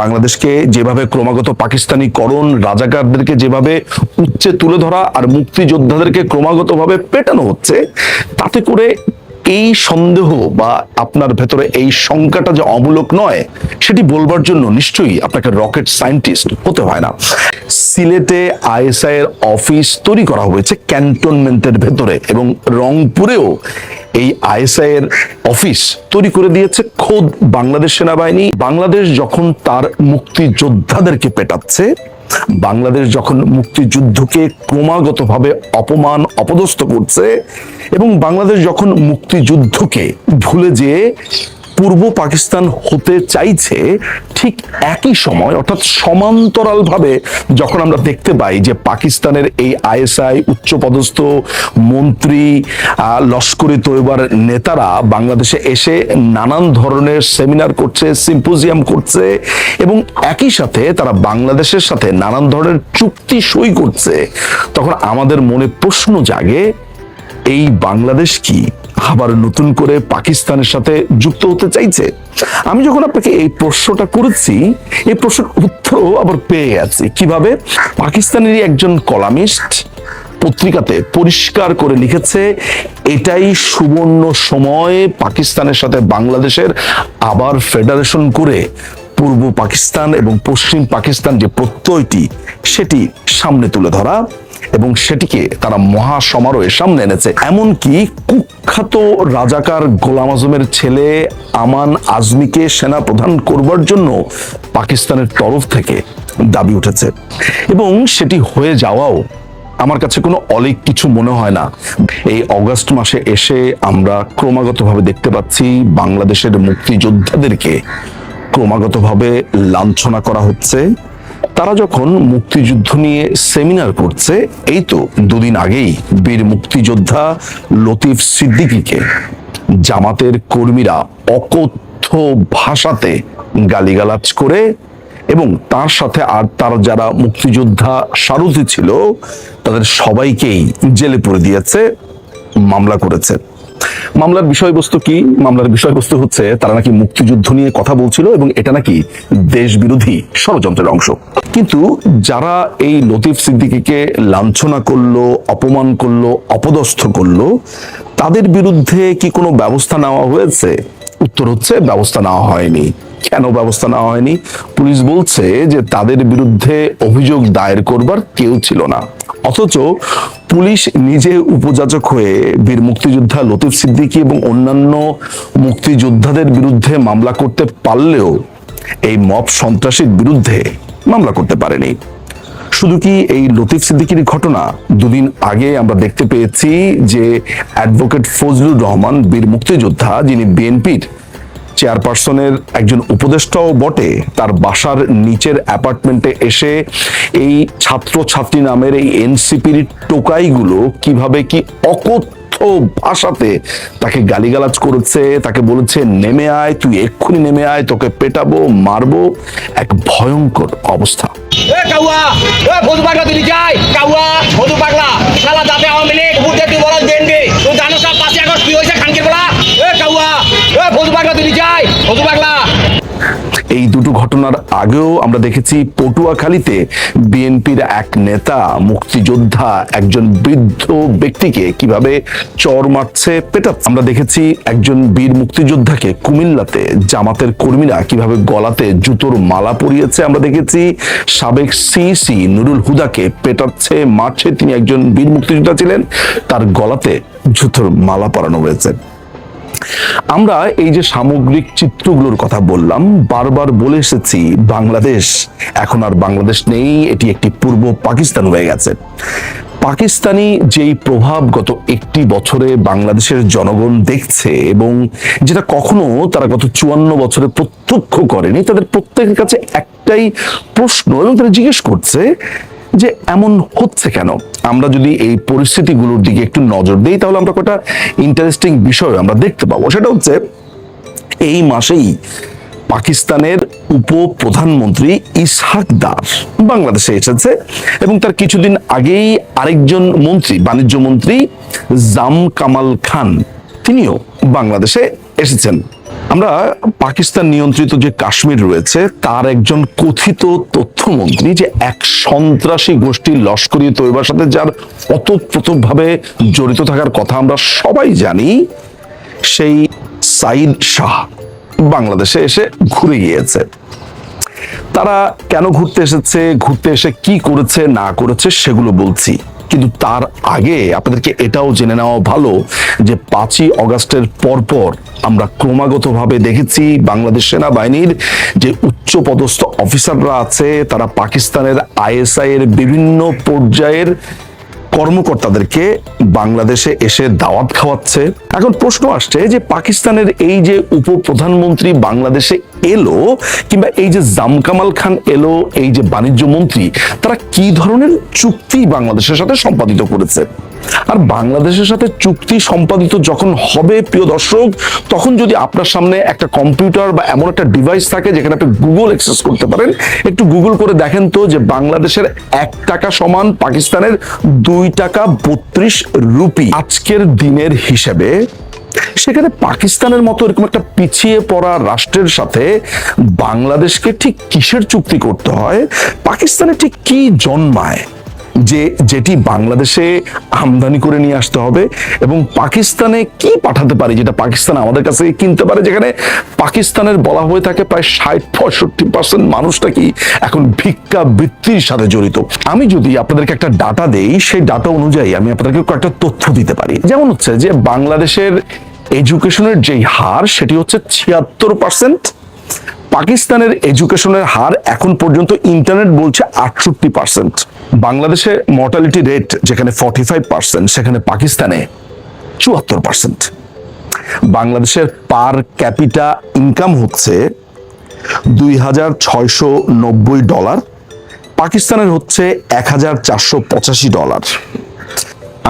বাংলাদেশকে যেভাবে ক্রমাগত পাকিস্তানিকরণ, রাজাকারদেরকে যেভাবে উচ্চে তুলে ধরা আর মুক্তিযোদ্ধাদেরকে ক্রমাগতভাবে পেটানো হচ্ছে, তাতে করে এই সন্দেহ বা আপনার ভেতরে এই শঙ্কাটা যে অমূলক নয়, সেটি বলবার জন্য নিশ্চয়ই আপনাকে রকেট সায়েন্টিস্ট হতে হয় না। সিলেটে আইএসআই এর অফিস তৈরি করা হয়েছে ক্যান্টনমেন্টের ভেতরে এবং রংপুরেও এই আইএসআই এর অফিস তৈরি করে দিয়েছে খোদ বাংলাদেশ সেনাবাহিনী। বাংলাদেশ যখন তার মুক্তিযোদ্ধাদেরকে পেটাচ্ছে, বাংলাদেশ যখন মুক্তিযুদ্ধকে ক্রমাগতভাবে অপমান, অপদস্থ করছে, এবং বাংলাদেশ যখন মুক্তিযুদ্ধকে ভুলে যেয়ে পূর্ব পাকিস্তান হতে চাইছে ঠিক একই সময়, অর্থাৎ সমান্তরালভাবে যখন আমরা দেখতে পাই যে পাকিস্তানের এই আইএসআই উচ্চপদস্থ মন্ত্রী লস্করি তৈবার নেতারা বাংলাদেশে এসে নানান ধরনের সেমিনার করছে, সিম্পোজিয়াম করছে এবং একই সাথে তারা বাংলাদেশের সাথে নানান ধরনের চুক্তি সই করছে। তখন আমাদের মনে প্রশ্ন জাগে, এই বাংলাদেশ কি? আবার নতুন করে পাকিস্তানের সাথে যুক্ত হতে চাইছে। আমি যখন আপনাকে এই প্রশ্নটা করেছি, এই প্রশ্নের উত্তরও আবার পেয়ে গেছি কীভাবে? পাকিস্তানেরই একজন কলামিস্ট পত্রিকাতে পরিষ্কার করে লিখেছে, এটাই সুবর্ণ সময় পাকিস্তানের সাথে বাংলাদেশের আবার ফেডারেশন করে পূর্ব পাকিস্তান এবং পশ্চিম পাকিস্তান যে প্রত্যয়টি, সেটি সামনে তুলে ধরা। এবং সেটিকে তারা মহা সমারোহে সামনে এনেছে। এমনকি কুখ্যাত রাজাকার গোলাম আজমের ছেলে আমান আজমিকে সেনা প্রধান করবার জন্য পাকিস্তানের তরফ থেকে দাবি উঠেছে। এবং সেটি হয়ে যাওয়াও আমার কাছে কোনো অলিক কিছু মনে হয় না। এই অগস্ট মাসে এসে আমরা ক্রমাগতভাবে দেখতে পাচ্ছি বাংলাদেশের মুক্তিযোদ্ধাদেরকে ক্রমাগতভাবে লাঞ্ছনা করা হচ্ছে। তারা যখন মুক্তিযুদ্ধ নিয়ে সেমিনার করছে, এই তো দুদিন আগেই বীর মুক্তিযোদ্ধা লতিফ সিদ্দিকীকে। জামাতের কর্মীরা অকথ্য ভাষাতে গালিগালাজ করে এবং তার সাথে আর তার যারা মুক্তিযোদ্ধা সারথি ছিল, তাদের সবাইকেই জেলে পুরে দিয়েছে, মামলা করেছে। মামলার বিষয়বস্তু কি? মামলার বিষয়বস্তু হচ্ছে তারা নাকি মুক্তিযুদ্ধ নিয়ে কথা বলছিল এবং এটা নাকি দেশ বিরোধী ষড়যন্ত্রের অংশ। কিন্তু যারা এই লতিফ সিদ্দিকিকে লাঞ্ছনা করল, অপমান করল, অপদস্থ করল, তাদের বিরুদ্ধে কি কোনো ব্যবস্থা নেওয়া হয়েছে? উত্তর হচ্ছে ব্যবস্থা নেওয়া হয়নি। কেন ব্যবস্থা নেওয়া হয়নি? পুলিশ বলছে যে তাদের বিরুদ্ধে অভিযোগ দায়ের করবার কেউ ছিল না। অথচ পুলিশ নিজে উপযাচক হয়ে বীর মুক্তিযোদ্ধা লতিফ সিদ্দিকী এবং অন্যান্য মুক্তিযোদ্ধাদের বিরুদ্ধে মামলা করতে পারলেও এই মব সন্ত্রাসীর বিরুদ্ধে মামলা করতে পারেনি। শুধু কি এই লতিফ সিদ্দিকির ঘটনা দুদিন আগে আমরা দেখতে পেয়েছি যে অ্যাডভোকেট ফজলুর রহমান বীর মুক্তিযোদ্ধা যিনি বিএনপির চেয়ারপারসনের একজন উপদেষ্টাও বটে। তার বাসার নিচের অ্যাপার্টমেন্টে এসে এই ছাত্র ছাত্রী নামের এই এনসিপির টোকাইগুলো কীভাবে কি অকথ্য ভাষাতে তাকে গালিগালাজ করেছে, তাকে বলেছে, নেমে আয়, তুই এক্ষুনি নেমে আয়, তোকে পেটাবো, মারবো। এক ভয়ঙ্কর অবস্থা। এ কাউয়া, এ ফজু পাগলা, তুই যাই। কাউয়া, ফজু পাগলা, শালা যাতে আওয়ামী লীগ, বুঝতে তুই বড় বিএনপি তুই জানো সব পাঁচই আগস্ট কি হয়েছে খানকির বলা? এ কাউয়া, এ ফজু পাগলা, তুই যাই। ফজু পাগলা এই ঘটনার আগেও আমরা দেখেছি পটুয়াখালীতে বিএনপির এক নেতা, মুক্তিযোদ্ধা, একজন বৃদ্ধ ব্যক্তিকে কীভাবে চর মারছে পেটাচ্ছে আমরা দেখেছি একজন বীর মুক্তিযোদ্ধাকে কুমিল্লাতে জামাতের কর্মীরা কীভাবে গলাতে জুতোর মালা পরিয়েছে আমরা দেখেছি। সাবেক সিসি নুরুল হুদাকে পেটাচ্ছে মারছে। তিনি একজন বীর মুক্তিযোদ্ধা ছিলেন। তার গলাতে জুতোর মালা পরানো হয়েছে। আমরা এই যে সামগ্রিক চিত্রগুলোর কথা বললাম, বারবার বলে এসেছি, বাংলাদেশ, এখন আর বাংলাদেশ নেই, এটি একটি পূর্ব পাকিস্তান হয়ে গেছে। পাকিস্তানি যেই প্রভাব গত একটি বছরে বাংলাদেশের জনগণ দেখছে এবং যেটা কখনো তারা গত চুয়ান্ন বছরে প্রত্যক্ষ করেনি, তাদের প্রত্যেকের কাছে একটাই প্রশ্ন এবং তারা জিজ্ঞেস করছে যে এমন হচ্ছে কেন? আমরা যদি এই পরিস্থিতিগুলোর দিকে একটু নজর দিই, তাহলে আমরা কটা ইন্টারেস্টিং বিষয় আমরা দেখতে পাবো। সেটা হচ্ছে, এই মাসেই পাকিস্তানের উপ প্রধানমন্ত্রী ইসহাক দার বাংলাদেশে এসেছে এবং তার কিছুদিন আগেই আরেকজন মন্ত্রী, বাণিজ্য মন্ত্রী জাম কামাল খান, তিনিও বাংলাদেশে এসেছেন। আমরা পাকিস্তান নিয়ন্ত্রিত যে কাশ্মীর রয়েছে, তার একজন কথিত তথ্যমন্ত্রী যে এক সন্ত্রাসী গোষ্ঠী লস্করি তৈবার সাথে যার অতপ্রতভাবে জড়িত থাকার কথা আমরা সবাই জানি, সেই সাইদ শাহ বাংলাদেশে এসে ঘুরে গিয়েছে। তারা কেন ঘুরতে এসেছে, ঘুরতে এসে কি করেছে, না করেছে, সেগুলো বলছি। কিন্তু তার আগে আপনাদেরকে এটাও জেনে নেওয়া ভালো যে পাঁচই অগাস্টের পরপর আমরা ক্রমাগতভাবে দেখেছি বাংলাদেশ সেনাবাহিনীর যে উচ্চ পদস্থ অফিসাররা আছে, তারা পাকিস্তানের আইএসআই এর বিভিন্ন পর্যায়ের কর্মকর্তাদেরকে বাংলাদেশে এসে দাওয়াত খাওয়াচ্ছে। এখন প্রশ্ন আসছে যে পাকিস্তানের এই যে উপপ্রধানমন্ত্রী বাংলাদেশে এলো কিংবা এই যে জামকামাল খান এলো, এই যে বাণিজ্য মন্ত্রী, তারা কি ধরনের চুক্তি বাংলাদেশের সাথে সম্পাদিত করেছে? আর বাংলাদেশের সাথে চুক্তি সম্পাদিত যখন হবে, প্রিয় দর্শক, তখন যদি আপনার সামনে একটা কম্পিউটার বা এমন একটা ডিভাইস থাকে যেখানে আপনি গুগল অ্যাক্সেস করতে পারেন, একটু গুগল করে দেখেন তো যে বাংলাদেশের এক টাকা সমান পাকিস্তানের দুই টাকা বত্রিশ রুপি আজকের দিনের হিসেবে। সেখানে পাকিস্তানের মতো এরকম একটা পিছিয়ে পড়া রাষ্ট্রের সাথে বাংলাদেশকে ঠিক কিসের চুক্তি করতে হয়? পাকিস্তানে ঠিক কি জন্মায়? যে যেটি বাংলাদেশে আমদানি করে নিয়ে আসতে হবে এবং পাকিস্তানে কি পাঠাতে পারি যেটা পাকিস্তান আমাদের কাছে কিনতে পারে, যেখানে পাকিস্তানের বলা হয়ে থাকে প্রায় ষাট পঁয়ষট্টি পার্সেন্ট মানুষটা কি এখন ভিক্ষা বৃত্তির সাথে জড়িত। আমি যদি আপনাদেরকে একটা ডাটা দেই, সেই ডাটা অনুযায়ী আমি আপনাদেরকে কয়েকটা তথ্য দিতে পারি। যেমন হচ্ছে যে বাংলাদেশের এডুকেশনের যেই হার, সেটি হচ্ছে ছিয়াত্তর পার্সেন্ট পাকিস্তানের এডুকেশনের হার এখন পর্যন্ত ইন্টারনেট বলছে আটষট্টি পার্সেন্ট। বাংলাদেশে মর্টালিটি রেট যেখানে ফর্টি ফাইভ পার্সেন্ট, সেখানে পাকিস্তানে চুয়াত্তর পার্সেন্ট। বাংলাদেশের পার ক্যাপিটা ইনকাম হচ্ছে দুই হাজার ছয়শো নব্বই ডলার পাকিস্তানের হচ্ছে এক হাজার চারশো পঁচাশি ডলার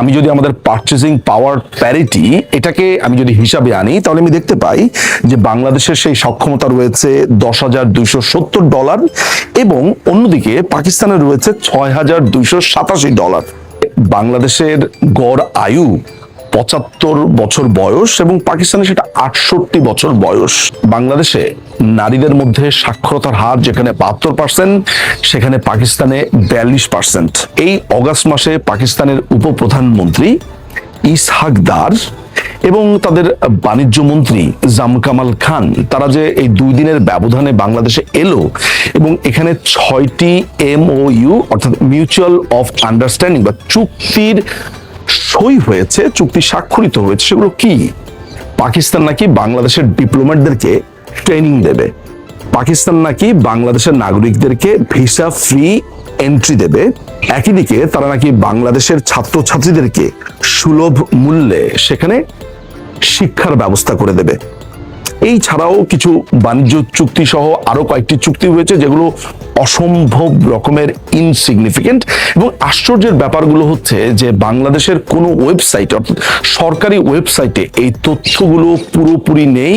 আমি যদি আমাদের পারচেজিং পাওয়ার প্যারিটি এটাকে আমি যদি হিসাবে আনি, তাহলে আমি দেখতে পাই যে বাংলাদেশের সেই সক্ষমতা রয়েছে দশ হাজার দুইশো সত্তর ডলার এবং অন্যদিকে পাকিস্তানের রয়েছে ছয় হাজার দুইশো সাতাশি ডলার। বাংলাদেশের গড় আয়ু পঁচাত্তর বছর বয়স এবং পাকিস্তানে সেটা আটষট্টি বছর বয়স। বাংলাদেশে নারীদের মধ্যে সাক্ষরতার হার যেখানে বাহাত্তর পার্সেন্ট সেখানে পাকিস্তানে বিয়াল্লিশ পার্সেন্ট এই অগাস্ট মাসে পাকিস্তানের উপপ্রধানমন্ত্রী ইসহাক দার এবং তাদের বাণিজ্য মন্ত্রী জামকামাল খান, তারা যে এই দুই দিনের ব্যবধানে বাংলাদেশে এলো এবং এখানে ছয়টি এমওইউ অর্থাৎ মিউচুয়াল অফ আন্ডারস্ট্যান্ডিং বা চুক্তির সই হয়েছে, চুক্তি স্বাক্ষরিত হয়েছে, সেগুলো কি? পাকিস্তান নাকি বাংলাদেশের ডিপ্লোম্যাটদেরকে ট্রেনিং দেবে? পাকিস্তান নাকি বাংলাদেশের নাগরিকদেরকে ভিসা ফ্রি এন্ট্রি দেবে? একই দিকে তারা নাকি বাংলাদেশের ছাত্রছাত্রীদেরকে সুলভ মূল্যে সেখানে শিক্ষার ব্যবস্থা করে দেবে। এই ছাড়াও কিছু বাণিজ্য চুক্তি সহ আরও কয়েকটি চুক্তি হয়েছে যেগুলো অসম্ভব রকমের ইনসিগনিফিকেন্ট এবং আশ্চর্যের ব্যাপারগুলো হচ্ছে যে বাংলাদেশের কোনো ওয়েবসাইট অর্থাৎ সরকারি ওয়েবসাইটে এই তথ্যগুলো পুরোপুরি নেই।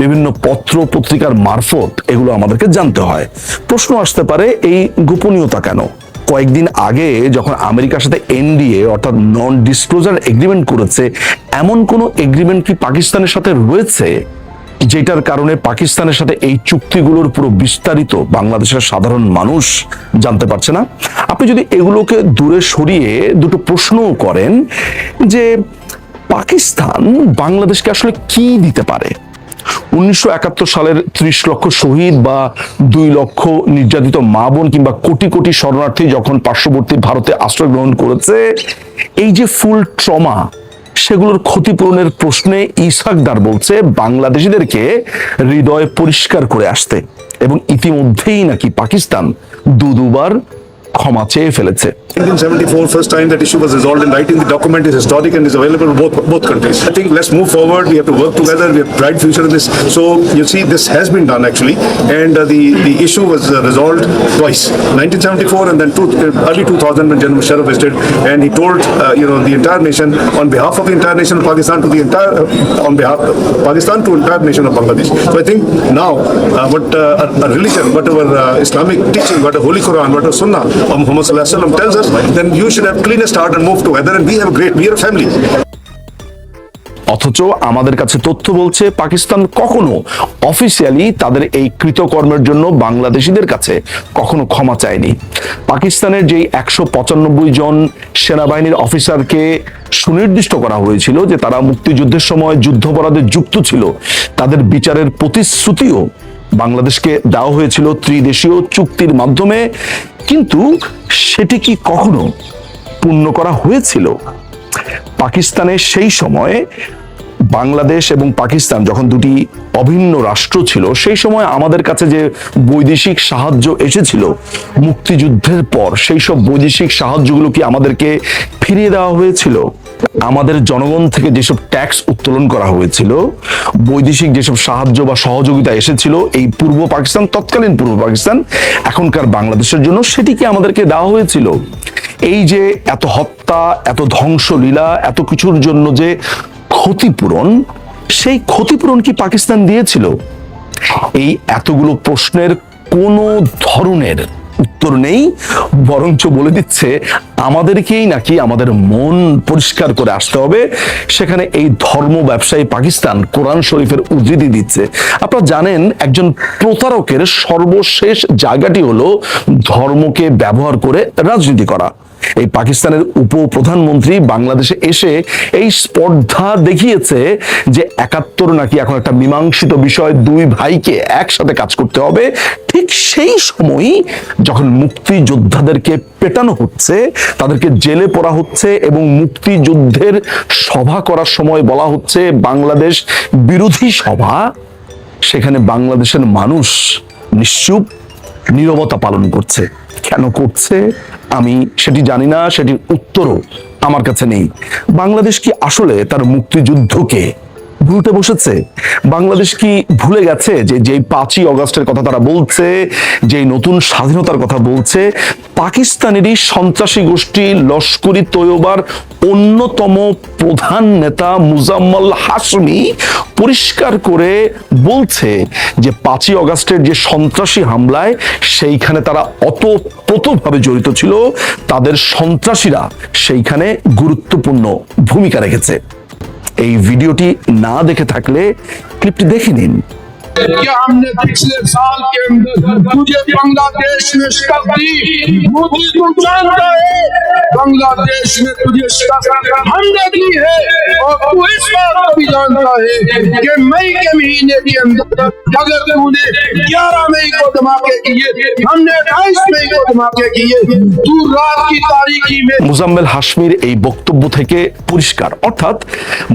বিভিন্ন পত্র পত্রিকার মারফত এগুলো আমাদেরকে জানতে হয়। প্রশ্ন আসতে পারে, এই গোপনীয়তা কেন? কয়েকদিন আগে যখন আমেরিকার সাথে এনডিএ অর্থাৎ নন ডিসক্লোজার এগ্রিমেন্ট করেছে, এমন কোনো এগ্রিমেন্ট কি পাকিস্তানের সাথে রয়েছে? যেটার কারণে পাকিস্তানের সাথে এই চুক্তিগুলোর পুরো বিস্তারিত বাংলাদেশের সাধারণ মানুষ জানতে পারছে না। আপনি যদি এগুলোকে দূরে সরিয়ে দুটো প্রশ্নও করেন যে পাকিস্তান বাংলাদেশকে আসলে কি দিতে পারে? উনিশশো একাত্তর সালের ত্রিশ লক্ষ শহীদ বা দুই লক্ষ নির্যাতিত মা বোন কিংবা কোটি কোটি শরণার্থী যখন পার্শ্ববর্তী ভারতে আশ্রয় গ্রহণ করেছে, এই যে ফুল ট্রমা সেগুলোর ক্ষতিপূরণের প্রশ্নে ইসাকদার বলছে, বাংলাদেশিদেরকে হৃদয় পরিষ্কার করে আসতে। এবং ইতিমধ্যেই নাকি পাকিস্তান দু দুবার ক্ষমা চেয়ে ফেলেছে 1974, first time that issue was resolved, and writing the document is historic and is available in both both countries. I think let's move forward. We have to work together. We have bright future in this. So you see, this has been done actually, and uh, the the issue was uh, resolved twice, 1974 and then two, uh, early 2000 when General Musharraf visited, and he told uh, you know the entire nation on behalf of the entire nation of Pakistan to the entire uh, on behalf of Pakistan to entire nation of Bangladesh. So I think now uh, what uh, a, a religion, whatever uh, Islamic teaching, what a Holy Quran, what a Sunnah of Muhammad Sallallahu Alaihi tells us, then you should have cleanest heart and move together, and we have a great, we are a family. অথচ আমাদের কাছে তথ্য বলছে পাকিস্তান কখনো officially তাদের এই কৃতকর্মের জন্য বাংলাদেশিদের কাছে কখনো ক্ষমা চায়নি পাকিস্তানের যেই একশো পঁচানব্বই জন সেনাবাহিনীর অফিসারকে সুনির্দিষ্ট করা হয়েছিল যে তারা মুক্তিযুদ্ধের সময় যুদ্ধাপরাধে যুক্ত ছিল তাদের বিচারের প্রতিশ্রুতিও বাংলাদেশকে দেওয়া হয়েছিল ত্রিদেশীয় চুক্তির মাধ্যমে, কিন্তু সেটি কি কখনো পূর্ণ করা হয়েছিল? পাকিস্তানে সেই সময়ে বাংলাদেশ এবং পাকিস্তান যখন দুটি অভিন্ন রাষ্ট্র ছিল, সেই সময় আমাদের কাছে যে বৈদেশিক সাহায্য এসেছিল মুক্তিযুদ্ধের পর, সেই সব বৈদেশিক সাহায্যগুলো কি আমাদেরকে ফিরিয়ে দেওয়া হয়েছিল? আমাদের জনগণ থেকে যেসব ট্যাক্স উত্তোলন করা হয়েছিল, বৈদেশিক যেসব সাহায্য বা সহযোগিতা এসেছিল, এই পূর্ব পাকিস্তান, তৎকালীন পূর্ব পাকিস্তান, এখনকার বাংলাদেশের জন্য সেটি কি আমাদেরকে দেওয়া হয়েছিল? এই যে এত হত্যা, এত ধ্বংসলীলা, এত কিছুর জন্য যে ক্ষতিপূরণ? সেই ক্ষতিপূরণ কি পাকিস্তান দিয়েছিল? এই এতগুলো প্রশ্নের কোনো ধরনের উত্তর নেই, বরঞ্চ বলে দিচ্ছে আমাদেরকেই নাকি আমাদের মন পরিষ্কার করে আসতে হবে। সেখানে এই ধর্ম ব্যবসায়ী পাকিস্তান কোরআন শরীফের উদ্ধৃতি দিচ্ছে। আপনারা জানেন, একজন প্রতারকের সর্বশেষ জায়গাটি হলো ধর্মকে ব্যবহার করে রাজনীতি করা। এই পাকিস্তানের উপ প্রধানমন্ত্রী বাংলাদেশে এসে এই স্পর্ধা দেখিয়েছে যে একাত্তর নাকি এখন একটা মীমাংসিত বিষয়, দুই ভাইকে একসাথে কাজ করতে হবে। ঠিক সেই সময়ই যখন মুক্তিযোদ্ধাদেরকে পেটানো হচ্ছে, তাদেরকে জেলে পড়া হচ্ছে এবং মুক্তিযুদ্ধের সভা করার সময় বলা হচ্ছে বাংলাদেশ বিরোধী সভা, সেখানে বাংলাদেশের মানুষ নিশ্চুপ নীরবতা পালন করছে। কেন করছে? আমি সেটি জানি না সেটির উত্তরও আমার কাছে নেই। বাংলাদেশ কি আসলে তার মুক্তিযুদ্ধকে ভুলতে বসেছে? বাংলাদেশ কি ভুলে গেছে যে যেই পাঁচই অগস্টের কথা তারা বলছে, যেই নতুন স্বাধীনতার কথা বলছে, পাকিস্তানেরই সন্ত্রাসী গোষ্ঠী লস্করি তৈয়বার অন্যতম প্রধান নেতা মুজাম্মল হাসমি পরিষ্কার করে বলছে যে পাঁচই অগস্টের যে সন্ত্রাসী হামলায় সেইখানে তারা অতপ্রতভাবে জড়িত ছিল, তাদের সন্ত্রাসীরা সেইখানে গুরুত্বপূর্ণ ভূমিকা রেখেছে। এই ভিডিওটি না দেখে থাকলে ক্লিপটি দেখে নিন क्या हमने पिछले साल के अंदर तुझे बांग्लादेश में शिकस्त दी मोदी तुम जानता है बांग्लादेश में तुझे शिकस्त हमने दी है और तू इस बात को भी जानता है कि मई के महीने के अंदर अगर तूने 11 मई को धमाके किए हमने 28 मई को धमाके किए तू रात की तारीखी में মুজাম্মেল হাসমির এই বক্তব্য থেকে পরিষ্কার অর্থাৎ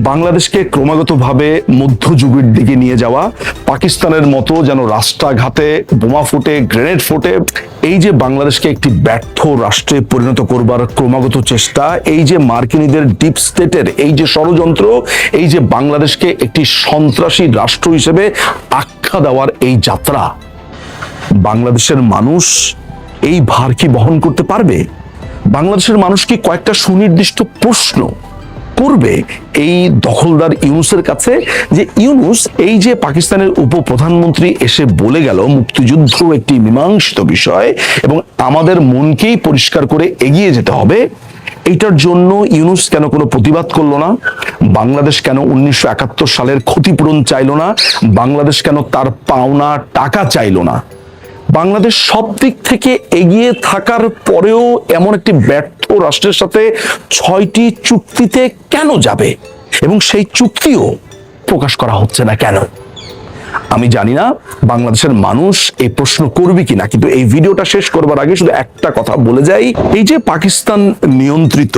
বাংলাদেশকে ক্রমাগতভাবে মধ্যযুগের দিকে নিয়ে যাওয়া পাকিস্তানের মতো যেন রাস্তাঘাটে বোমা ফুটে গ্রেনেড ফোটে এই যে বাংলাদেশকে একটি ব্যর্থ রাষ্ট্রে পরিণত করবার ক্রমাগত চেষ্টা, এই যে মার্কিনীদের ডিপ স্টেটের এই যে ষড়যন্ত্র, এই যে বাংলাদেশকে একটি সন্ত্রাসী রাষ্ট্র হিসেবে আখ্যা দেওয়ার এই যাত্রা, বাংলাদেশের মানুষ এই ভার কি বহন করতে পারবে? বাংলাদেশের মানুষ কি কয়েকটা সুনির্দিষ্ট প্রশ্ন করবে এই দখলদার ইউনুসের কাছে যে ইউনুস, এই যে পাকিস্তানের উপপ্রধানমন্ত্রী এসে বলে গেল মুক্তিযুদ্ধ একটি মীমাংসিত বিষয় এবং আমাদের মনকেই পরিষ্কার করে এগিয়ে যেতে হবে এটার জন্য ইউনুস কেন কোনো প্রতিবাদ করল না? বাংলাদেশ কেন উনিশশো একাত্তর সালের ক্ষতিপূরণ চাইলো না? বাংলাদেশ কেন তার পাওনা টাকা চাইলো না? বাংলাদেশ সব দিক থেকে এগিয়ে থাকার পরেও এমন একটি ব্যর্থ রাষ্ট্রের সাথে ছয়টি চুক্তিতে কেন যাবে? এবং সেই চুক্তিও প্রকাশ করা হচ্ছে না কেন? আমি জানি না বাংলাদেশের মানুষ এই প্রশ্ন করবে কিনা, কিন্তু এই ভিডিওটা শেষ করবার আগে শুধু একটা কথা বলে যাই। এই যে পাকিস্তান নিয়ন্ত্রিত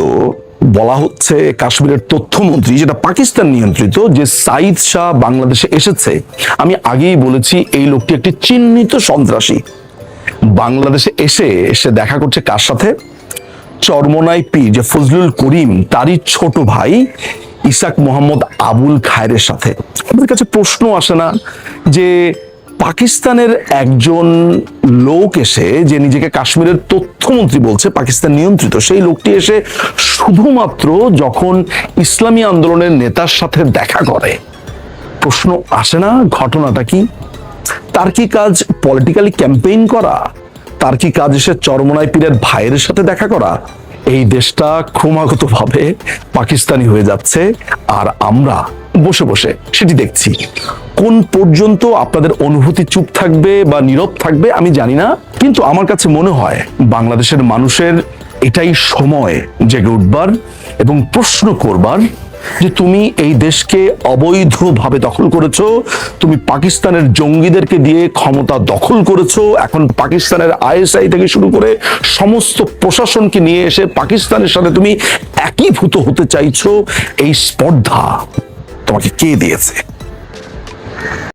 বলা হচ্ছে কাশ্মীরের তথ্যমন্ত্রী, যেটা পাকিস্তান নিয়ন্ত্রিত, যে সাইদ শাহ বাংলাদেশে এসেছে। আমি আগেই বলেছি, এই লোকটি একটি চিহ্নিত সন্ত্রাসী। বাংলাদেশে এসে এসে দেখা করছে কার সাথে? চরমনাই পি যে ফজলুল করিম, তারই ছোট ভাই ইসাক মোহাম্মদ আবুল খায়ের সাথে। আমাদের কাছে প্রশ্ন আসে না যে পাকিস্তানের একজন লোক এসে, যে নিজেকে কাশ্মীরের তথ্যমন্ত্রী বলছে, পাকিস্তান নিয়ন্ত্রিত, সেই লোকটি এসে শুধুমাত্র যখন ইসলামী আন্দোলনের নেতার সাথে দেখা করে, প্রশ্ন আসে না, ঘটনাটা কি? তার কি কাজ পলিটিক্যালি ক্যাম্পেইন করা? তার কি কাজ এসে চরমনাই পীরের ভাইয়ের সাথে দেখা করা? এই দেশটা ক্রমাগতভাবে পাকিস্তানি হয়ে যাচ্ছে, আর আমরা বসে বসে সেটি দেখছি। কোন পর্যন্ত আপনাদের অনুভূতি চুপ থাকবে বা নীরব থাকবে আমি জানি না, কিন্তু আমার কাছে মনে হয় বাংলাদেশের মানুষের এটাই সময় জেগে উঠবার এবং প্রশ্ন করবার যে তুমি এই দেশকে অবৈধভাবে দখল করেছ, তুমি পাকিস্তানের জঙ্গিদেরকে দিয়ে ক্ষমতা দখল করেছ, এখন পাকিস্তানের আইএসআই থেকে শুরু করে সমস্ত প্রশাসনকে নিয়ে এসে পাকিস্তানের সাথে তুমি একীভূত হতে চাইছো, এই স্পর্ধা তোমাকে কে দিয়েছে?